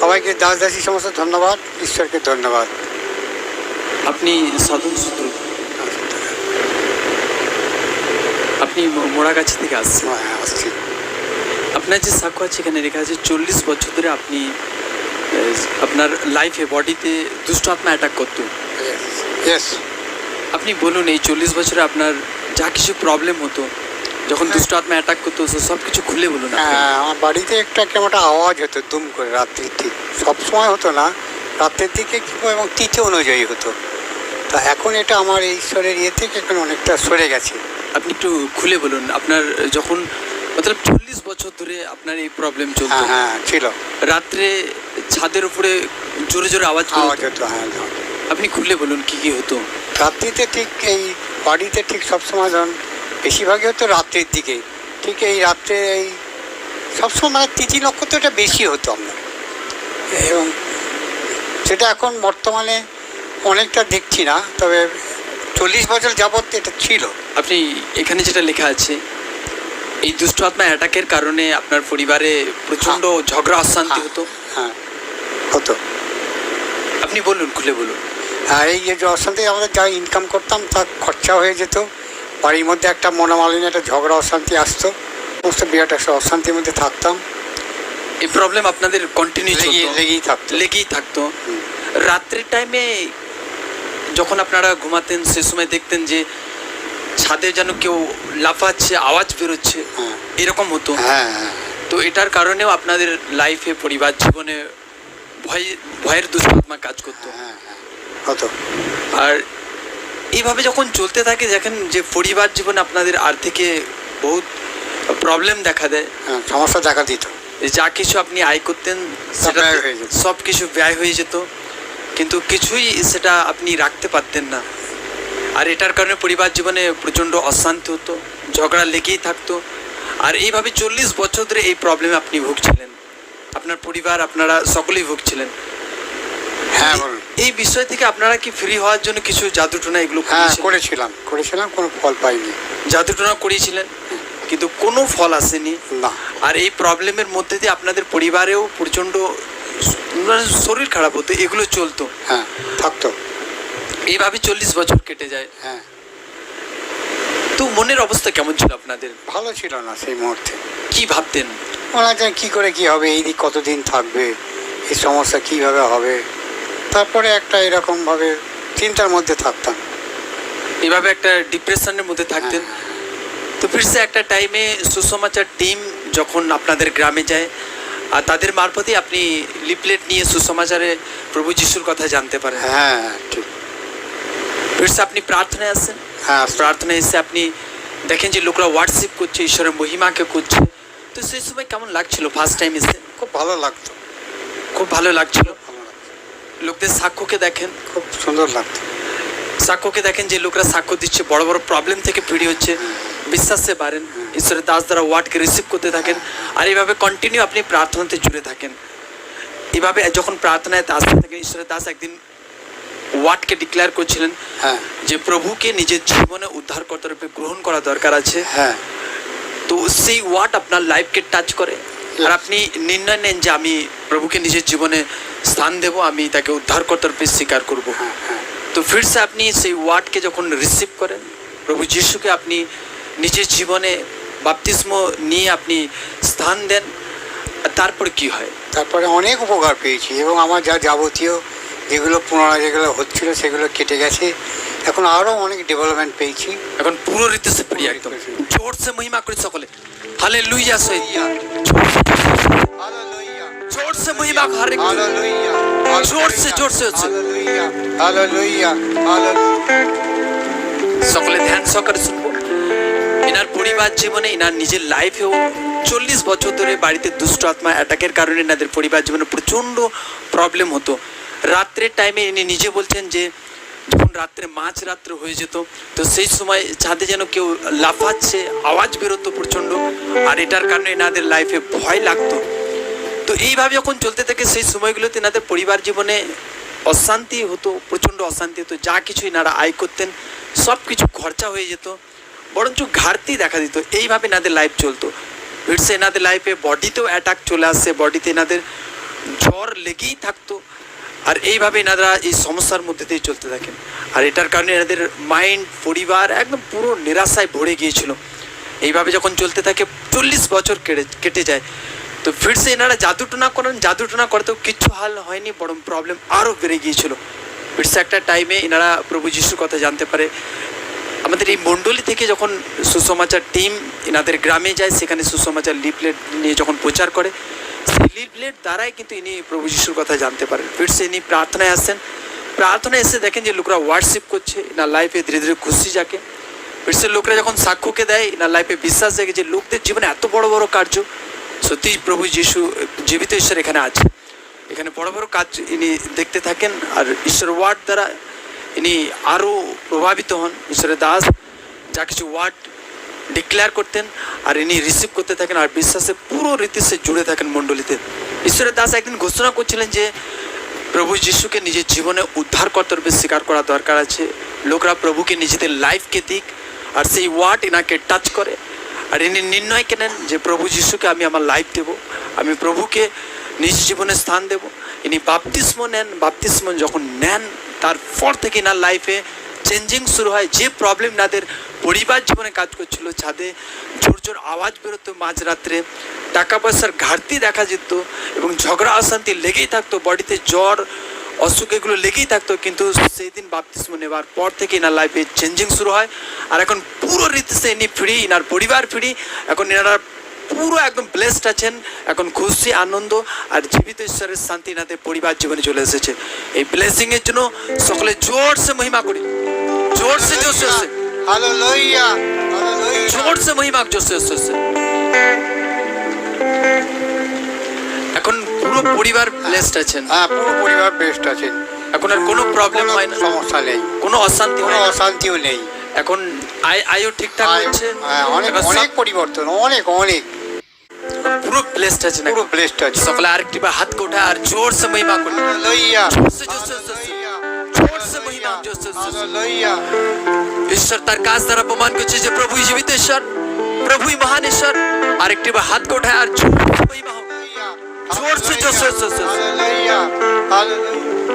সবাইকে দাস দাসী সমস্ত ধন্যবাদ ঈশ্বরকে ধন্যবাদ। আপনি সাধন সূত্র। আপনি মোড়াগাছি থেকে আসছেন। হ্যাঁ, আসছি। আপনার যে সাক্ষ্য আছে এখানে লেখা আছে চল্লিশ বছর ধরে আপনি আপনার লাইফে বডিতে দুষ্ট আত্মা অ্যাটাক করতো। আপনি বলুন এই চল্লিশ বছরে আপনার যা কিছু প্রবলেম হতো যখন দুষ্ট আত্মা অ্যাটাক করতো সব কিছু খুলে বলুন। হ্যাঁ আমার বাড়িতে একটা কেমন একটা আওয়াজ হতো দুম করে রাত্রির ঠিক সব সময় হতো না রাত্রের দিকে কি এবং তিথি অনুযায়ী হতো। তা এখন এটা আমার এই ঈশ্বরের ইয়ে থেকে এখন অনেকটা সরে গেছে। আপনি একটু খুলে বলুন আপনার যখন মতলব চল্লিশ বছর ধরে আপনার এই প্রবলেম চলতো। হ্যাঁ হ্যাঁ ছিল। রাত্রে ছাদের উপরে জোরে জোরে আওয়াজ আওয়াজ হতো হ্যাঁ হ্যাঁ। আপনি খুলে বলুন কি কি হতো। রাত্রিতে ঠিক এই বাড়িতে ঠিক সবসময় ধরুন বেশিরভাগই হতো রাত্রের দিকে। ঠিক এই রাত্রে এই সবসময় মানে তিথি নক্ষত্রটা বেশি হতো আপনার এবং সেটা এখন বর্তমানে অনেকটা দেখছি না তবে চল্লিশ বছর যাবৎ এটা ছিল। আপনি এখানে যেটা লেখা আছে এই দুষ্ট আত্মা অ্যাটাকের কারণে আপনার পরিবারে প্রচণ্ড ঝগড়া অশান্তি হতো? হ্যাঁ হতো। আপনি বলুন খুলে বলুন। হ্যাঁ এই যে অশান্তি আমরা যা ইনকাম করতাম তা খরচা হয়ে যেত। বাড়ির মধ্যে একটা মনোমালিন্য একটা ঝগড়া অশান্তি আসতো। সমস্ত বিরাট একটা অশান্তির মধ্যে থাকতাম। এই প্রবলেম আপনাদের কন্টিনিউ লেগেই থাকতো। লেগেই থাকতো। রাত্রের টাইমে যখন আপনারা ঘুমাতেন সে সময় দেখতেন যে ছাদে যেন কেউ লাফাচ্ছে আওয়াজ বেরোচ্ছে হ্যাঁ। এরকম হতো। হ্যাঁ হ্যাঁ তো এটার কারণেও আপনাদের লাইফে পরিবার জীবনে ভয় ভয়ের দুষ্পাত্মা কাজ করতো। হ্যাঁ হ্যাঁ। হতো আর এইভাবে যখন চলতে থাকে দেখেন যে পরিবার জীবনে আপনাদের আর থেকে বহুত প্রবলেম দেখা দেয়। হ্যাঁ সমস্যা দেখা দিত। যা কিছু আপনি আয় করতেন সেটা। সব কিছু ব্যয় হয়ে যেত। কিন্তু কিছুই সেটা আপনি রাখতে পারতেন না। আর এটার কারণে পরিবার জীবনে প্রচণ্ড অশান্তি হতো ঝগড়া লেগেই থাকতো। আর এইভাবে চল্লিশ বছর ধরে এই প্রবলেমে আপনি ভুগছিলেন। আপনার পরিবার আপনারা সকলেই ভুগছিলেন। হ্যাঁ এই বিষয় থেকে আপনারা কি ফ্রি হওয়ার জন্য কিছু জাদুটোনা এগুলো হ্যাঁ করেছিলাম করেছিলাম কোনো ফল পাইনি। জাদুটোনা করিয়েছিলেন? কিন্তু কোনো ফল আসেনি? না। আর এই প্রবলেমের মধ্যে দিয়ে আপনাদের পরিবারেও প্রচণ্ড মানে শরীর খারাপ হতো এগুলো চলতো। হ্যাঁ থাকতো। এইভাবে চল্লিশ বছর কেটে যায়। হ্যাঁ। তো মনের অবস্থা কেমন ছিল আপনাদের? ভালো ছিল না সেই মুহূর্তে। কি ভাবতেন? ওরা কী করে কি হবে এই দিক কতদিন থাকবে এই সমস্যা কীভাবে হবে? তারপরে একটা এরকমভাবে চিন্তার মধ্যে থাকতাম। এইভাবে একটা ডিপ্রেশনের মধ্যে থাকতেন। তো ফিরসে একটা টাইমে সুসমাচার টিম যখন আপনাদের গ্রামে যায় আর তাদের মারফতে আপনি লিপলেট নিয়ে সুসমাচারে প্রভু যিশুর কথা জানতে পারেন। হ্যাঁ ঠিক। ফিরসে আপনি প্রার্থনায় আসেন। হ্যাঁ প্রার্থনায় এসে আপনি দেখেন যে লোকরা হোয়াটসঅ্যাপ করছে ঈশ্বরের মহিমাকে করছে তো সেই সময় কেমন লাগছিল ফার্স্ট টাইম এসে? খুব ভালো লাগতো। খুব ভালো লাগছিল। লোকদের সাক্ষ্যকে দেখেন? খুব সুন্দর লাগতো সাক্ষ্যকে দেখেন যে লোকরা সাক্ষ্য দিচ্ছে? বড় বড় প্রবলেম থেকে পিড়ি হচ্ছে। বিশ্বাসে পারেন ঈশ্বরের দাস দ্বারা ওয়ার্ডকে রিসিভ করতে থাকেন। আর এইভাবে কন্টিনিউ আপনি প্রার্থনাতে জুড়ে থাকেন। এভাবে যখন প্রার্থনায় আসতে থাকেন ঈশ্বরের দাস একদিন ওয়ার্ডকে ডিক্লেয়ার করছিলেন হ্যাঁ। যে প্রভুকে নিজের জীবনে উদ্ধারকর্তা রূপে গ্রহণ করা দরকার আছে। হ্যাঁ। তো সেই ওয়ার্ড আপনার লাইফকে টাচ করে। আর আপনি নির্ণয় নেন যে আমি প্রভুকে নিজের জীবনে স্থান দেব আমি তাকে উদ্ধারকর্তার রূপে স্বীকার করব। হ্যাঁ হ্যাঁ। তো ফিরসে আপনি সেই ওয়ার্ডকে যখন রিসিভ করেন প্রভু যিশুকে আপনি নিজের জীবনে বাপতিস্ম নিয়ে আপনি স্থান দেন তারপর কি হয়? তারপরে অনেক উপকার পেয়েছি এবং আমার যা যাবতীয় যেগুলো পুনরায় যেগুলো হচ্ছিল সেগুলো কেটে গেছে। এখন আরও অনেক ডেভেলপমেন্ট পেয়েছি। এখন পুরো রীতিতে ফিরি একদম। জোরসে মহিমা করি সকলে। হালে লুইয়া সহিত জোরসে মহিমা হর এক जोर से, जोर से হচ্ছে। সকলে ধ্যান সহকারে শুনবো এনার পরিবার জীবনে এনার নিজের লাইফেও চল্লিশ বছর ধরে বাড়িতে দুষ্ট আত্মা অ্যাটাকের কারণে এনাদের পরিবার জীবনে প্রচণ্ড প্রবলেম হতো রাত্রের টাইমে ইনি নিজে বলছেন যে যখন রাত্রে মাঝ রাত্রে হয়ে যেত তো সেই সময় ছাদে যেন কেউ লাফাচ্ছে আওয়াজ বেরোতো প্রচণ্ড আর এটার কারণে এনাদের লাইফে ভয় লাগতো তো এইভাবে যখন চলতে থাকে, সেই সময়গুলোতে এনাদের পরিবার জীবনে অশান্তি হতো, প্রচণ্ড অশান্তি হতো, যা কিছু এনারা আয় করতেন সব কিছু খরচা হয়ে যেত, বরঞ্চ ঘাটতি দেখা দিত, এইভাবে এনাদের লাইফ চলতো। ভিড়সে এনাদের লাইফে বডিতেও অ্যাটাক চলে আসছে বডিতে এনাদের ঝড় লেগেই থাকতো, আর এইভাবে এনারা এই সমস্যার মধ্যে দিয়ে চলতে থাকেন। আর এটার কারণে এনাদের মাইন্ড পরিবার একদম পুরো নিরাশায় ভরে গিয়েছিল। এইভাবে যখন চলতে থাকে, চল্লিশ বছর কেটে কেটে যায়। তো ফিরসে এনারা জাদুটনা করেন জাদুটনা করতেও কিচ্ছু হাল হয়নি, বরং প্রবলেম আরও বেড়ে গিয়েছিল। ফিরসে একটা টাইমে এনারা প্রভু যিশুর কথা জানতে পারে। আমাদের এই মণ্ডলী থেকে যখন সুসমাচার টিম এনাদের গ্রামে যায়, সেখানে সুসমাচার লিফলেট নিয়ে যখন প্রচার করে, সেই লিফলেট দ্বারাই কিন্তু ইনি প্রভু যিশুর কথা জানতে পারেন। ফিরসে ইনি প্রার্থনায় আসেন। প্রার্থনায় এসে দেখেন যে লোকরা হোয়াটসঅ্যাপ করছে না লাইফে ধীরে ধীরে খুশি যাকে ফিরসে লোকরা যখন সাক্ষ্যকে দেয় না লাইফে বিশ্বাস জাগে যে লোকদের জীবনে এত বড় বড় কার্য। সত্যি প্রভু যিশু, জীবিত ঈশ্বর এখানে আছে। এখানে বড় বড় কাজ ইনি দেখতে থাকেন আর ঈশ্বর ওয়ার্ড দ্বারা ইনি আরও প্রভাবিত হন। ঈশ্বরের দাস, যা কিছু ওয়ার্ড ডিক্লেয়ার করতেন আর ইনি রিসিভ করতে থাকেন আর বিশ্বাসে পুরো রীতি সে জুড়ে থাকেন মণ্ডলীতে। ঈশ্বরের দাস একদিন ঘোষণা করছিলেন যে প্রভু যিশুকে নিজের জীবনে উদ্ধার কর্তব্যে স্বীকার করা দরকার আছে। লোকরা প্রভুকে নিজেদের লাইফকে দিক আর সেই ওয়ার্ড এনাকে টাচ করে। আর ইনি নির্ণয় কেনেন যে প্রভু যিশুকে আমি আমার লাইফ দেব, আমি প্রভুকে নিজ জীবনে স্থান দেব। ইনি বাপতিস্ম নেন বাপতিস্ম যখন নেন, তারপর থেকে এনার লাইফে চেঞ্জিং শুরু হয়। যে প্রবলেম নাদের পরিবার জীবনে কাজ করছিল, ছাদে জোর জোর আওয়াজ বেরোতো মাঝরাত্রে, টাকা পয়সার ঘাটতি দেখা যেত এবং ঝগড়া অশান্তি লেগেই থাকতো, বডিতে জ্বর অসুখ এগুলো লেগেই থাকতো কিন্তু সেই দিন বাপতিস্ম নেওয়ার পর থেকে এনার লাইফে চেঞ্জিং শুরু হয়। আর এখন পুরো রীতিতে ইনি ফ্রি এনার পরিবার ফ্রি এখন এনারা পুরো একদম ব্লেসড আছেন এখন খুশি আনন্দ আর জীবিত ঈশ্বরের শান্তি এনাদের পরিবার জীবনে চলে এসেছে। এই ব্লেসিং এর জন্য সকলে জোরসে মহিমা করি। জোরসে জোরসে জোরসে। মহিমা জোরসে জোরসে। পুরো পরিবার ব্লেসড আছেন। হ্যাঁ পুরো পরিবার বেস্ট আছেন। এখন আর কোনো প্রবলেম হয় না। সমস্যা নেই। কোনো অশান্তি কোনো অশান্তিও নেই। এখন আয় আয়ও ঠিকঠাক হচ্ছে। হ্যাঁ, অনেক অনেক পরিবর্তন অনেক অনেক। পুরো ব্লেসড আছেন পুরো ব্লেসড আছে সকলে হাত কোঠা আর জোর সে মহিমা জোরসে জোরসে জোরসে মহিমা হালেলুয়া। ঈশ্বর তার কাজ দ্বারা প্রমাণ করছে যে প্রভুই জীবিত ঈশ্বর প্রভুই মহান ঈশ্বর। আরেকটি বার হাত কোঠায় আর জোর সে মহিমা হোক। Чорчите се се се. Алелуја. Алелуја.